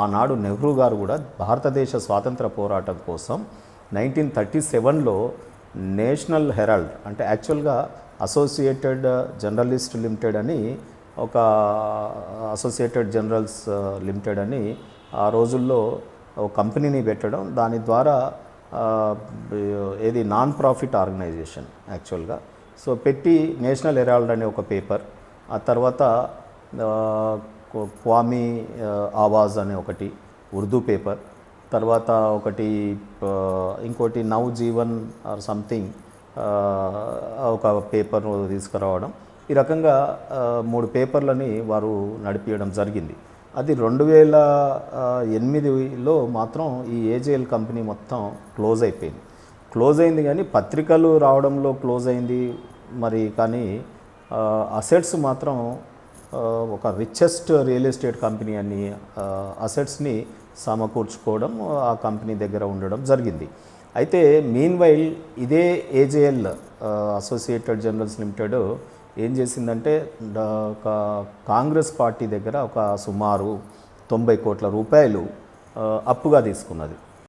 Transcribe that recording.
ఆనాడు నెహ్రూ గారు కూడా భారతదేశ స్వాతంత్ర పోరాటం కోసం నైన్టీన్ థర్టీ సెవెన్లో నేషనల్ హెరాల్డ్ అంటే యాక్చువల్గా అసోసియేటెడ్ జర్నలిస్ట్ లిమిటెడ్ అని ఒక అసోసియేటెడ్ జనరల్స్ లిమిటెడ్ అని ఆ రోజుల్లో ఒక కంపెనీని పెట్టడం దాని ద్వారా ఏది నాన్ ప్రాఫిట్ ఆర్గనైజేషన్ యాక్చువల్గా. సో పెట్టి నేషనల్ హెరాల్డ్ అనే ఒక పేపర్ ఆ తర్వాత క్వామీ ఆవాజ్ అనే ఒకటి ఉర్దూ పేపర్. తర్వాత ఒకటి ఇంకోటి నవ్ జీవన్ ఆర్ సంథింగ్ ఒక పేపర్ తీసుకురావడం. ఈ రకంగా మూడు పేపర్లని వారు నడిపించడం జరిగింది. అది రెండు వేల ఎనిమిదిలో మాత్రం ఈ ఏజేఎల్ కంపెనీ మొత్తం క్లోజ్ అయిపోయింది. క్లోజ్ అయింది కానీ పత్రికలు రావడంలో క్లోజ్ అయింది. మరి కానీ అసెట్స్ మాత్రం ఒక రిచెస్ట్ రియల్ ఎస్టేట్ కంపెనీ అని అసెట్స్ని సమకూర్చుకోవడం ఆ కంపెనీ దగ్గర ఉండడం జరిగింది. అయితే మీన్ వైల్ ఇదే ఏజేఎల్ అసోసియేటెడ్ జర్నల్స్ లిమిటెడ్ ఏం చేసిందంటే ఒక కాంగ్రెస్ పార్టీ దగ్గర ఒక సుమారు తొంభై కోట్ల రూపాయలు అప్పుగా తీసుకున్నది.